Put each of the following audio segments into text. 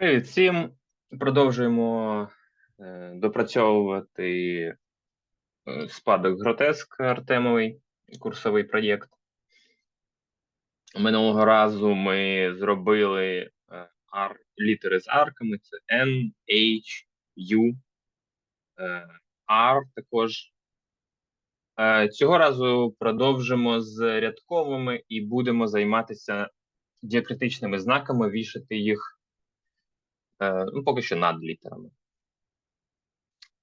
Привіт всім. Продовжуємо е, допрацьовувати е, спадок гротеск Артемовий курсовий проєкт. Минулого разу ми зробили е, ар, літери з арками: це N, H, U, е, R також. Цього разу продовжимо з рядковими і будемо займатися діакритичними знаками, вішати їх. Е, ну, поки що над літерами.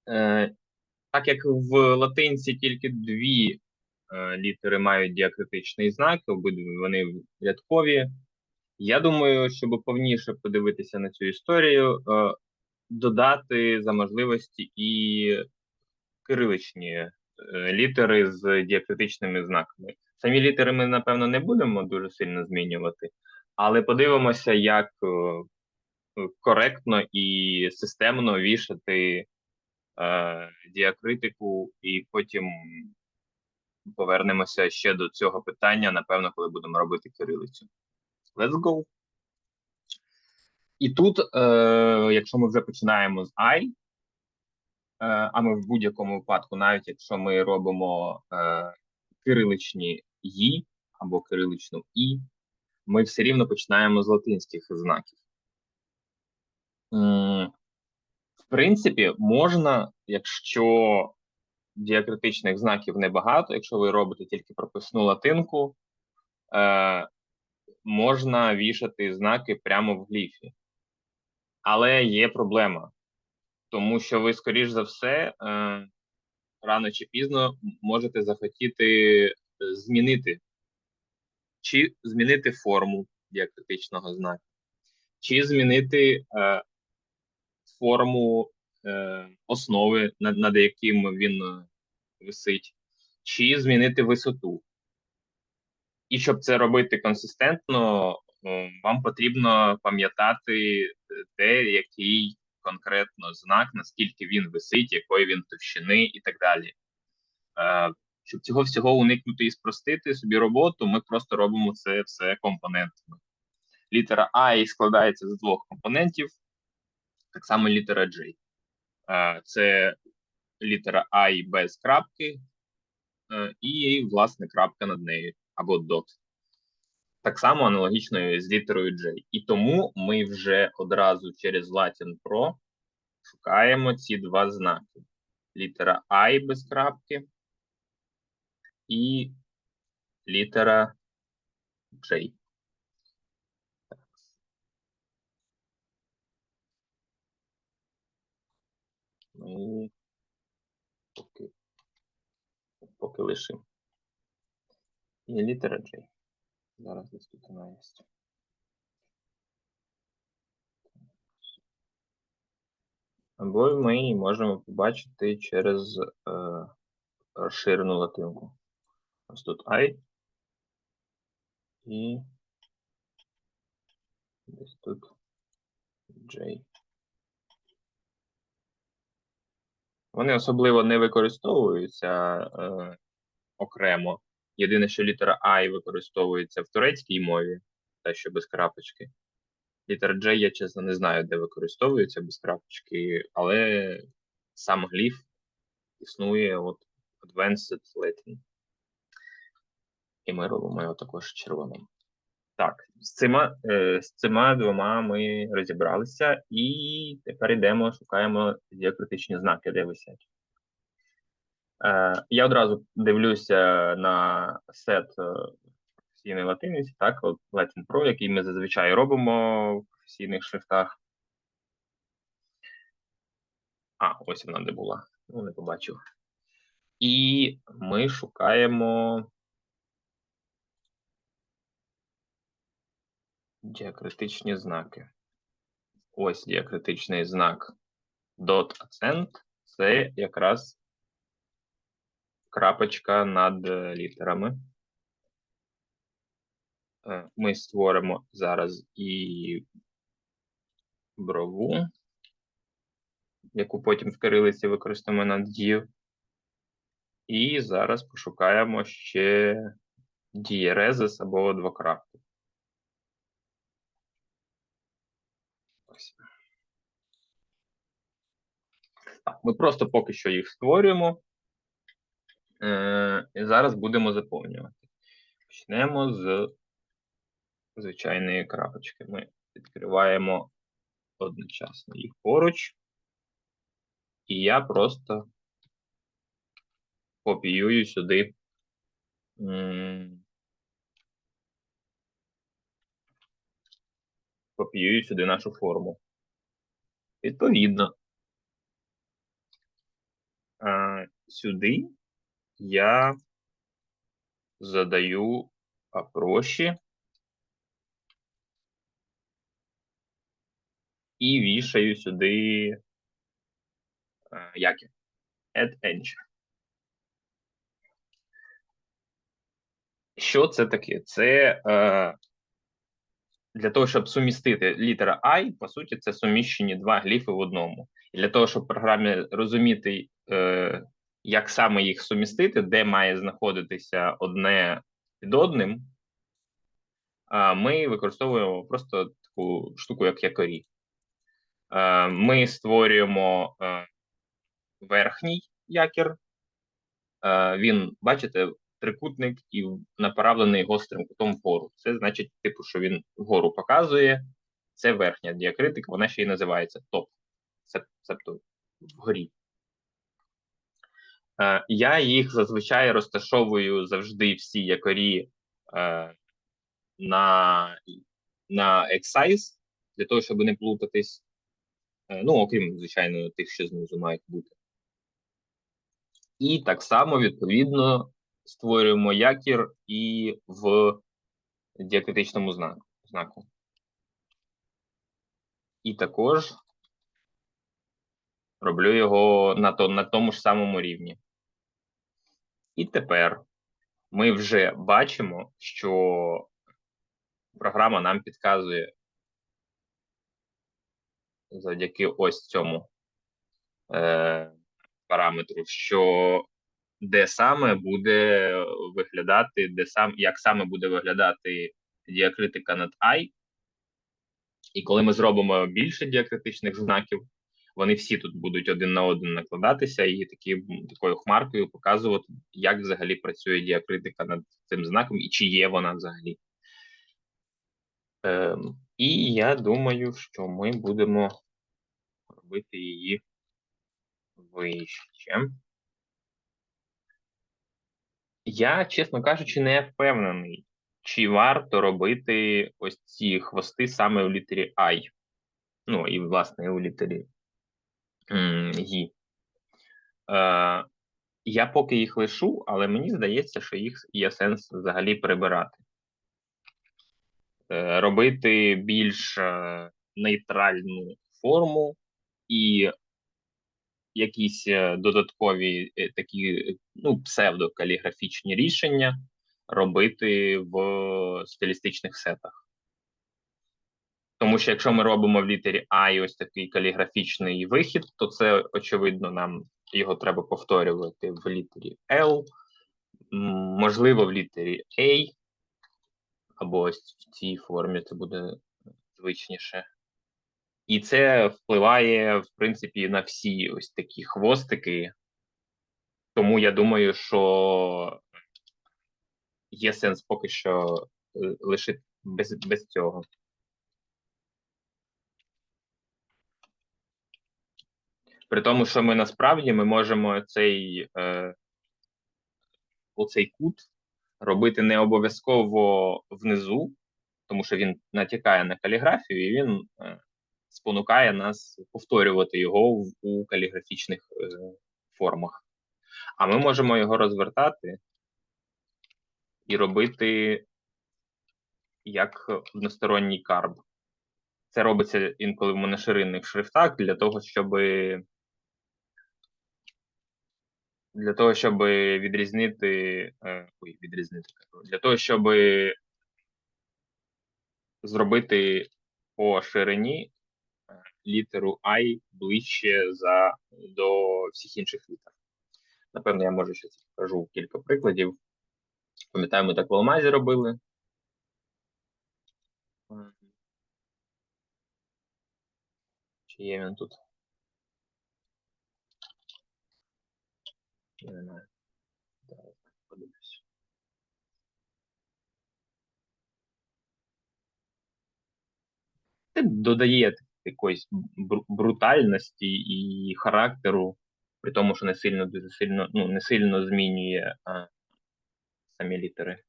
Е, Так як в латинці тільки дві е, літери мають діакритичний знак, обидві вони рядкові. Я думаю, щоб повніше подивитися на цю історію, додати за можливості і кириличні літери з діакритичними знаками. Самі літери ми, напевно, не будемо дуже сильно змінювати, але подивимося, як коректно і системно вішати е, діакритику, і потім повернемося ще до цього питання, напевно, коли будемо робити кирилицю. Let's go. І тут, е, якщо ми вже починаємо з I, е, а ми в будь-якому випадку, навіть якщо ми робимо е, кириличні «ї» або кириличну І, ми все рівно починаємо з латинських знаків. В принципі, можна, якщо діакритичних знаків небагато, якщо ви робите тільки прописну латинку, е, можна вішати знаки прямо в гліфі. Але є проблема, тому що ви, скоріш за все, е, рано чи пізно можете захотіти змінити чи змінити форму діакритичного знаку, чи змінити е, форму е, основи, над, над яким він е, висить, чи змінити висоту. І щоб це робити консистентно, е, вам потрібно пам'ятати те, який конкретно знак, наскільки він висить, якої він товщини і так далі. Е, щоб цього всього уникнути і спростити собі роботу, ми просто робимо це все компонентами. Літера А складається з двох компонентів так само літера J. Це літера I без крапки, е, і, власне, крапка над нею або dot. Так само аналогічно з літерою J. І тому ми вже одразу через Latin Pro шукаємо ці два знаки: літера I без крапки і літера J. Ми поки, поки лишимо. І літера J. Зараз десь тут вона є. Або ми її можемо побачити через е, розширену латинку. Ось тут I. І десь тут J. Вони особливо не використовуються е, окремо. Єдине, що літера I використовується в турецькій мові, та що без крапочки. Літера J, я чесно не знаю, де використовується без крапочки, але сам гліф існує от Advanced Latin. І ми робимо його також червоним. Так, з цими е, з цими двома ми розібралися, і тепер йдемо, шукаємо діакритичні знаки, де висять. Е, Я одразу дивлюся на сет професійної латиниці, так, Latin Pro, який ми зазвичай робимо в професійних шрифтах. А, ось вона де була. Ну, не побачив. І ми шукаємо. Діакритичні знаки. Ось діакритичний знак dot accent – це якраз крапочка над літерами. Е, ми створимо зараз і брову, яку потім в кирилиці використаємо над дію. І зараз пошукаємо ще дієрезис або двокрапку. Ми просто поки що їх створюємо. Е, і зараз будемо заповнювати. Почнемо з звичайної крапочки. Ми відкриваємо одночасно їх поруч. І я просто копіюю сюди. Копіюю сюди нашу форму. Відповідно, сюди я задаю попроще і вішаю сюди якір. Add enter. Що це таке? Це е, для того, щоб сумістити літера I, по суті, це суміщені два гліфи в одному. І для того, щоб програмі розуміти, е, як саме їх сумістити, де має знаходитися одне під одним, е, ми використовуємо просто таку штуку, як якорі. Е, ми створюємо е, верхній якір. Е, він, бачите, трикутник і направлений гострим кутом вгору. Це значить, типу, що він вгору показує. Це верхня діакритика, вона ще й називається топ, себто вгорі. Е, я їх зазвичай розташовую завжди всі якорі е, на на X-size, для того, щоб не плутатись. Е, ну, окрім, звичайно, тих, що знизу мають бути. І так само, відповідно, створюємо якір і в діакритичному знаку. І також роблю його на, то, на тому ж самому рівні. І тепер ми вже бачимо, що програма нам підказує завдяки ось цьому е, параметру, що де саме буде виглядати, де сам, як саме буде виглядати діакритика над I. І коли ми зробимо більше діакритичних знаків, вони всі тут будуть один на один накладатися і такі, такою хмаркою показувати, як взагалі працює діакритика над цим знаком і чи є вона взагалі. Ем, І я думаю, що ми будемо робити її вище. Я, чесно кажучи, не впевнений, чи варто робити ось ці хвости саме у літері I. Ну, і, власне, у літері Ї. Е, Я поки їх лишу, але мені здається, що їх є сенс взагалі прибирати. Е, Робити більш е, нейтральну форму і якісь е, додаткові е, такі ну, псевдокаліграфічні рішення робити в стилістичних сетах. Тому що якщо ми робимо в літері А ось такий каліграфічний вихід, то це, очевидно, нам його треба повторювати в літері L, можливо, в літері A, або ось в цій формі це буде звичніше. І це впливає, в принципі, на всі ось такі хвостики. Тому я думаю, що є сенс поки що е, лишити без, без цього. При тому, що ми насправді ми можемо цей е, оцей кут робити не обов'язково внизу, тому що він натякає на каліграфію, і він е, спонукає нас повторювати його у каліграфічних е, формах. А ми можемо його розвертати і робити як односторонній карб. Це робиться інколи в моноширинних шрифтах для того, щоб для того, щоб відрізнити е, ой, відрізнити для того, щоб зробити по ширині літеру I ближче за до всіх інших літер. Напевно, я можу ще покажу кілька прикладів. Пам'ятаю, ми так в Алмазі робили. Чи є він тут? Не знаю. Зараз подивлюсь. Це додає якоїсь брутальності і характеру, при тому, що не сильно дуже сильно, ну, не сильно змінює а, самі літери.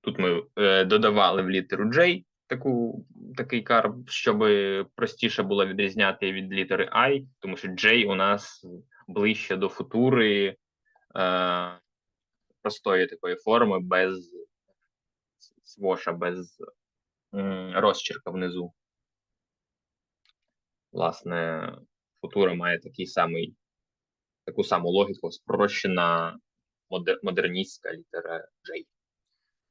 Тут ми е, додавали в літеру J таку, такий карб, щоб простіше було відрізняти від літери I, тому що J у нас ближче до футури е, простої такої форми, без своша, без м, розчерка внизу. Власне, футура має такий самий, таку саму логіку, спрощена моде- модерністська літера J.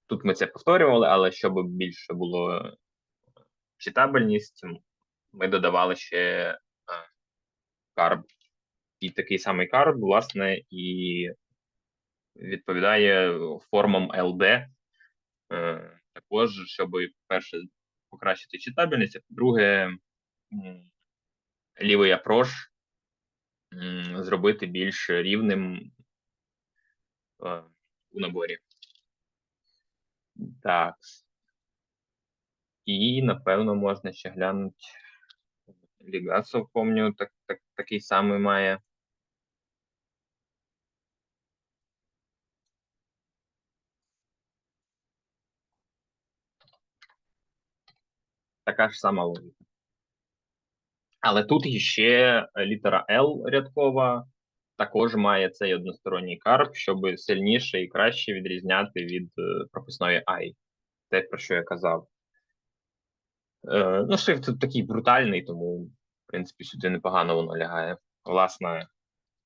Тут ми це повторювали, але щоб більше було читабельність, ми додавали ще е, карб. І такий самий карб, власне, і відповідає формам LD. Також, щоб, перше, покращити читабельність, а по-друге, лівий апрош зробити більш рівним е, у наборі. Так. І, напевно, можна ще глянути. Лігасов, помню, так, так, такий самий має. Така ж сама логіка. Але тут іще літера L рядкова також має цей односторонній карп, щоб сильніше і краще відрізняти від е, прописної I. Те, про що я казав. Е, ну, шрифт тут такий брутальний, тому, в принципі, сюди непогано воно лягає. Власне,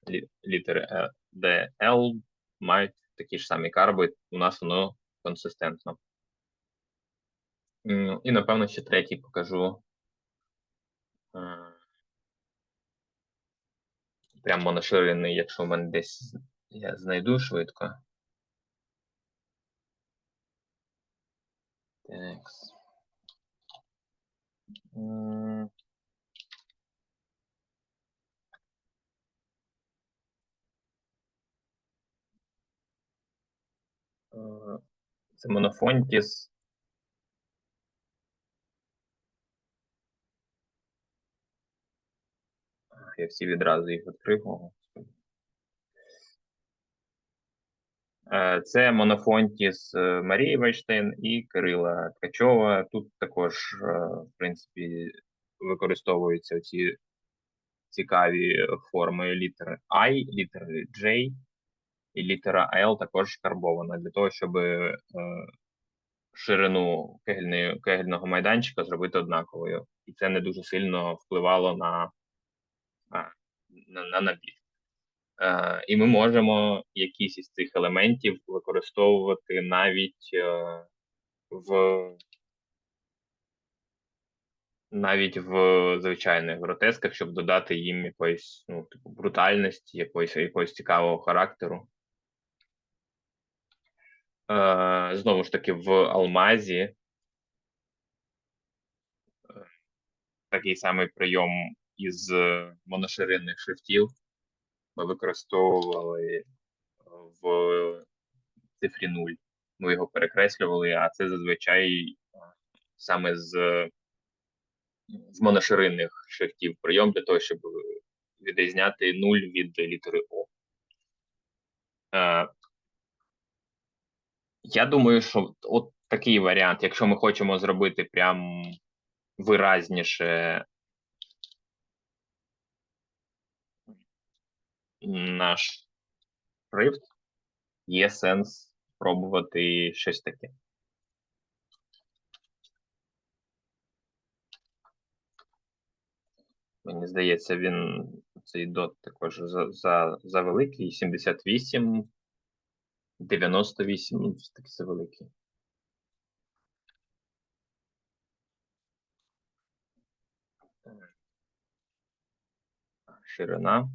лі- літери е, D, L мають такі ж самі карби, у нас воно консистентно. І, напевно, ще третій покажу. Е, Прям моноширинний, якщо в мене десь я знайду швидко. М. Е, Це монофонтіс. Я всі відразу їх відкрив. Е, Це монофонтіс е, Марії Вайштейн і Кирила Ткачова. Тут також, е, в принципі, використовуються ці цікаві форми літери I, літери J і літера L також карбована для того, щоб ширину кегельного майданчика зробити однаковою. І це не дуже сильно впливало на, на, на набір. Е, і ми можемо якісь із цих елементів використовувати навіть е, в навіть в звичайних гротесках, щоб додати їм якоїсь ну, типу, брутальності, якоїсь, якогось цікавого характеру. Е, знову ж таки, в алмазі е, такий самий прийом із е, моноширинних шрифтів ми використовували в цифрі 0. Ми його перекреслювали, а це зазвичай е, саме з, з моноширинних шрифтів прийом для того, щоб відрізняти 0 від літери О. Е, Я думаю, що от такий варіант, якщо ми хочемо зробити прям виразніше наш шрифт, є сенс спробувати щось таке. Мені здається, він цей дот також за, за, за великий, 78, 98, ну, все таки це великий. Ширина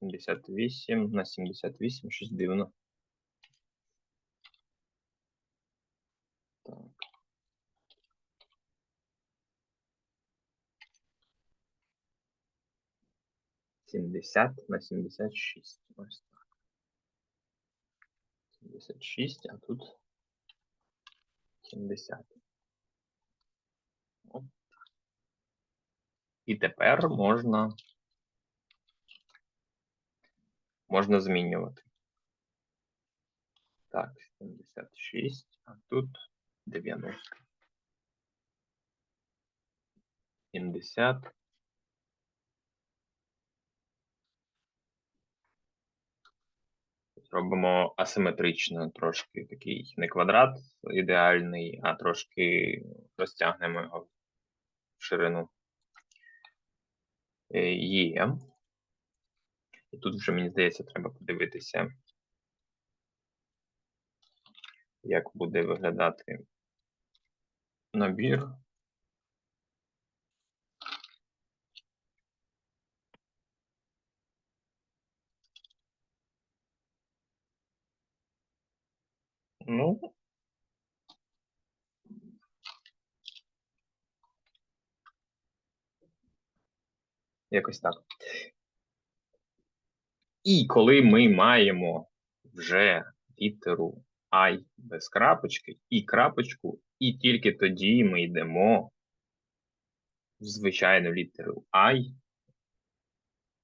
78 на 78, щось дивно. Сімдесят на сімдесят шість. Ось так. Сімдесят шість, а тут сімдесят. І тепер можна можна змінювати. Так, 76, а тут 90. 70. Робимо асиметрично трошки такий не квадрат ідеальний, а трошки розтягнемо його в ширину. Е, Є. І тут вже, мені здається, треба подивитися, як буде виглядати набір. Ну, якось так. І коли ми маємо вже літеру I без крапочки і крапочку, і тільки тоді ми йдемо в звичайну літеру I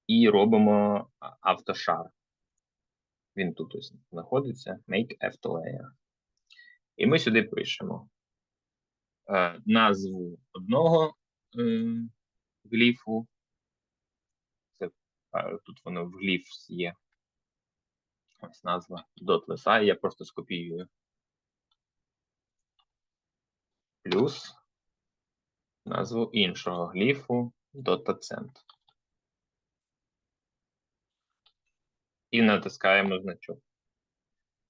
і робимо автошар. Він тут ось знаходиться. Make layer. І ми сюди пишемо е, назву одного е, гліфу. Е, тут воно в гліф є. Ось назва .lsi, я просто скопіюю. Плюс назву іншого гліфу .accent. І натискаємо значок.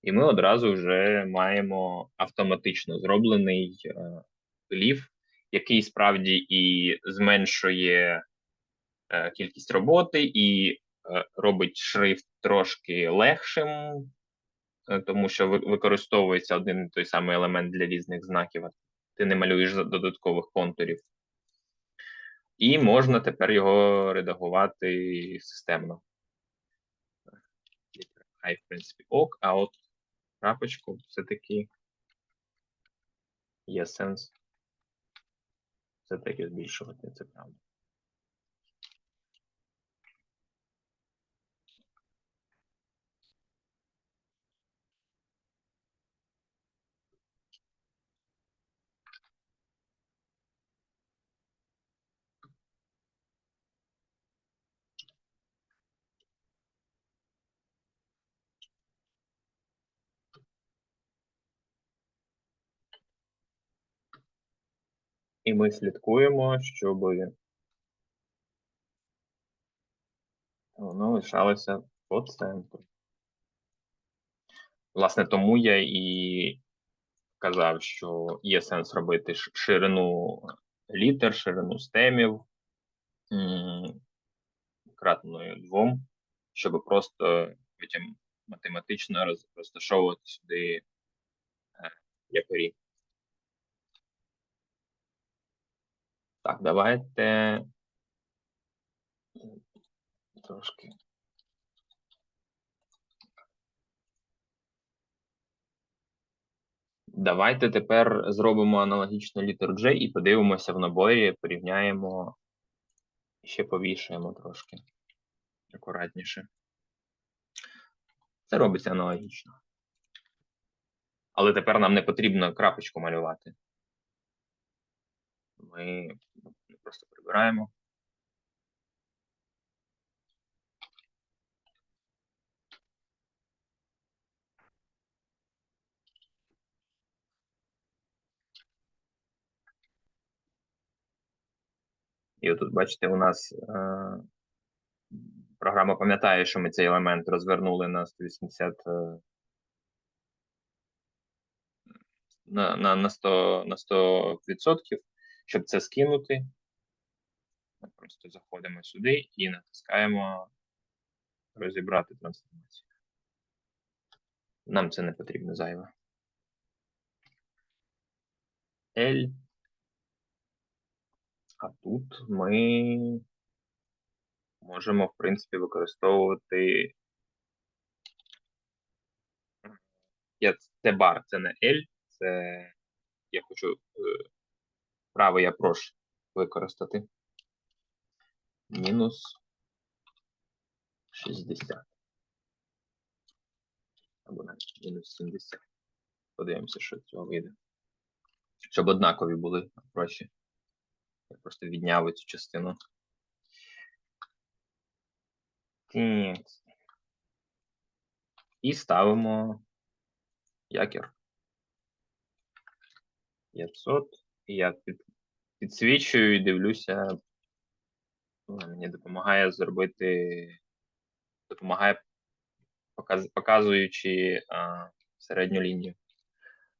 І ми одразу вже маємо автоматично зроблений е, гліф, який справді і зменшує кількість роботи, і е, робить шрифт трошки легшим, е, тому що використовується один той самий елемент для різних знаків. Ти не малюєш додаткових контурів. І можна тепер його редагувати системно. Хай, в принципі, ок, а от крапочку все-таки є сенс все-таки збільшувати, це правда. І ми слідкуємо, щоб воно лишалося по центру. Власне, тому я і казав, що є сенс робити ширину літер, ширину стемів кратною двом, щоб просто потім математично розташовувати сюди е, якорі. Так, давайте трошки. Давайте тепер зробимо аналогічно літеру J і подивимося в наборі, порівняємо ще повішаємо трошки акуратніше. Це робиться аналогічно. Але тепер нам не потрібно крапочку малювати. Ми просто прибираємо. І отут, бачите, у нас е, програма пам'ятає, що ми цей елемент розвернули на 180 е, на на, на 100 на 100%, щоб це скинути. Ми просто заходимо сюди і натискаємо розібрати трансформацію. Нам це не потрібно зайве. L а тут ми можемо, в принципі, використовувати я це бар, це не L, це я хочу е, правий апрош використати. Мінус 60. Або навіть мінус 70. Подивимося, що цього вийде. Щоб однакові були гроші. Я просто відняв цю частину. Так. І ставимо якір. 500. Я під, підсвічую і дивлюся. Вона мені допомагає зробити. Допомагає показ, показуючи а, середню лінію.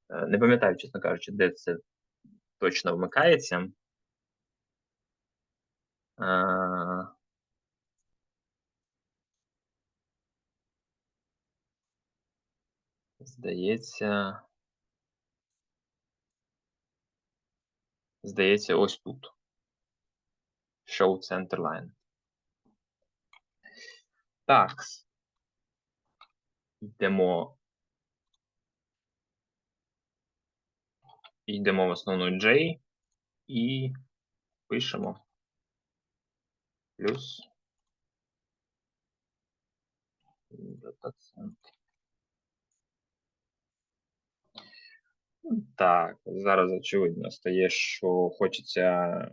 Е, Не пам'ятаю, чесно кажучи, де це точно вмикається. А, Здається. Здається, ось тут. Show center line. Так. Йдемо. Йдемо в основну J і пишемо плюс дата-центр. Так, зараз очевидно стає, що хочеться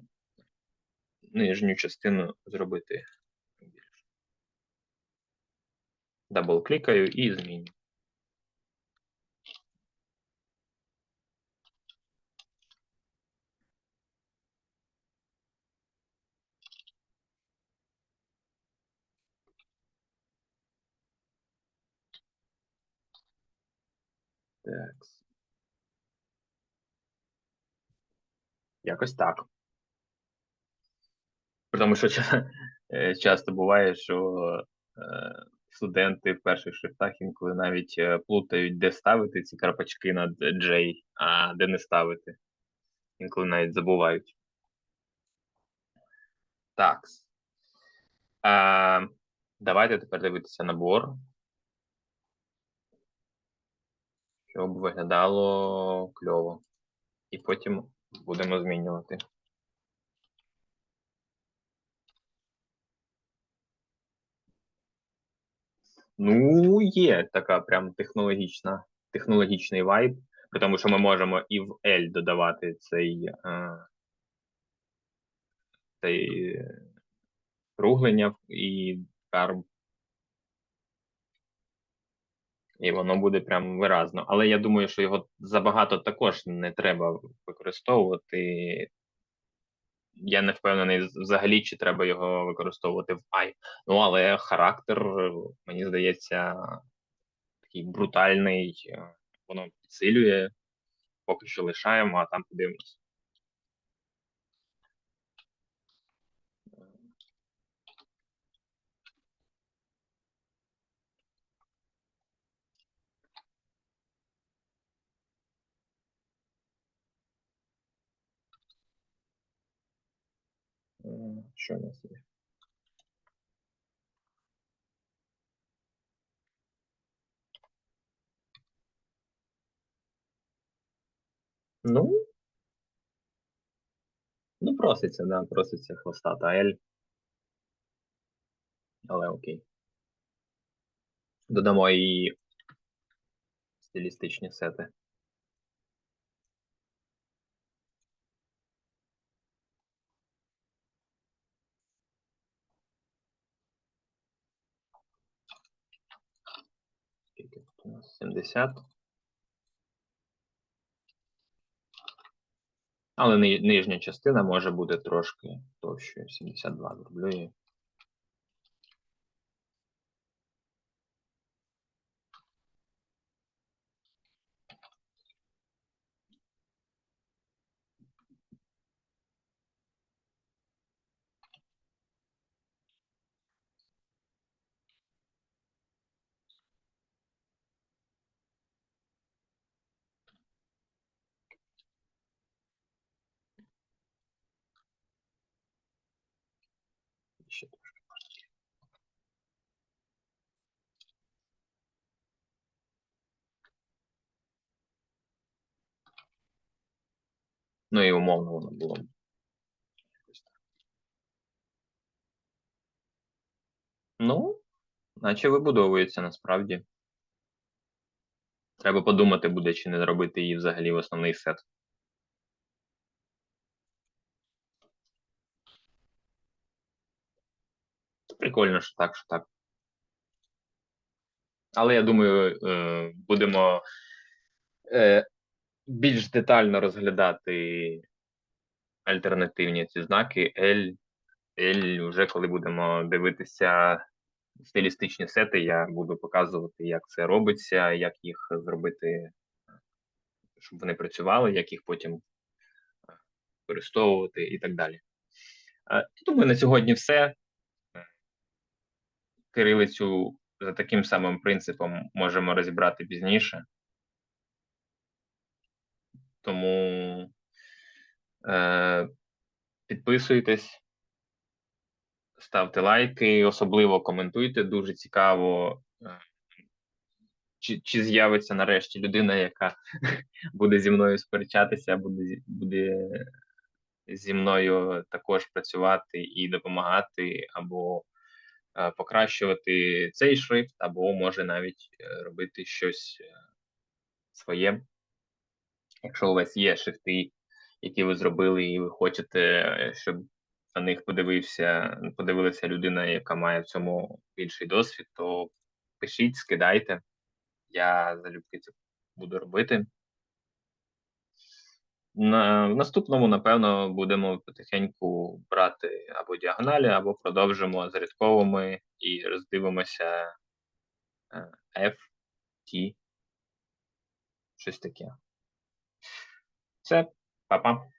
нижню частину зробити більше. Дабл-клікаю і зміню. Так. Якось так. Тому, що е, часто буває, що е, студенти в перших шрифтах інколи навіть е, плутають, де ставити ці крапочки над J, а де не ставити. Інколи навіть забувають. Так. Е, давайте тепер дивитися набор. Щоб виглядало кльово. І потім будемо змінювати. Ну, є така прям технологічна, технологічний вайб, тому, що ми можемо і в L додавати цей, е, цей е, круглення і карб. І воно буде прям виразно. Але я думаю, що його забагато також не треба використовувати. Я не впевнений взагалі, чи треба його використовувати в I. Ну, але характер, мені здається, такий брутальний, е, воно підсилює. Поки що лишаємо, а там подивимось. Що у нас є? Ну, ну проситься, да, проситься хвостата L. Але окей. Додамо і стилістичні сети. Скільки тут у нас? 70. Але нижня частина може бути трошки товщою. 72 зроблю її. ще. Ну і умовно воно було. Ну, наче вибудовується насправді. Треба подумати буде, чи не зробити її взагалі в основний сет. Прикольно, що так, що так. Але я думаю, е, будемо е, більш детально розглядати альтернативні ці знаки L, L, вже коли будемо дивитися стилістичні сети, я буду показувати, як це робиться, як їх зробити, щоб вони працювали, як їх потім використовувати і так далі. Е, Думаю, на сьогодні все. Кирилицю за таким самим принципом можемо розібрати пізніше. Тому е, підписуйтесь, ставте лайки, особливо коментуйте. Дуже цікаво, е, чи, чи з'явиться нарешті людина, яка буде зі мною сперечатися, буде, буде зі мною також працювати і допомагати, або покращувати цей шрифт, або може навіть е, робити щось е, своє. Якщо у вас є шрифти, які ви зробили, і ви хочете, е, щоб на них подивився, подивилася людина, яка має в цьому більший досвід, то пишіть, скидайте. Я залюбки це буду робити. На в наступному, напевно, будемо потихеньку брати або діагоналі, або продовжимо з рядковими і роздивимося е, F, T, щось таке. Все, па-па.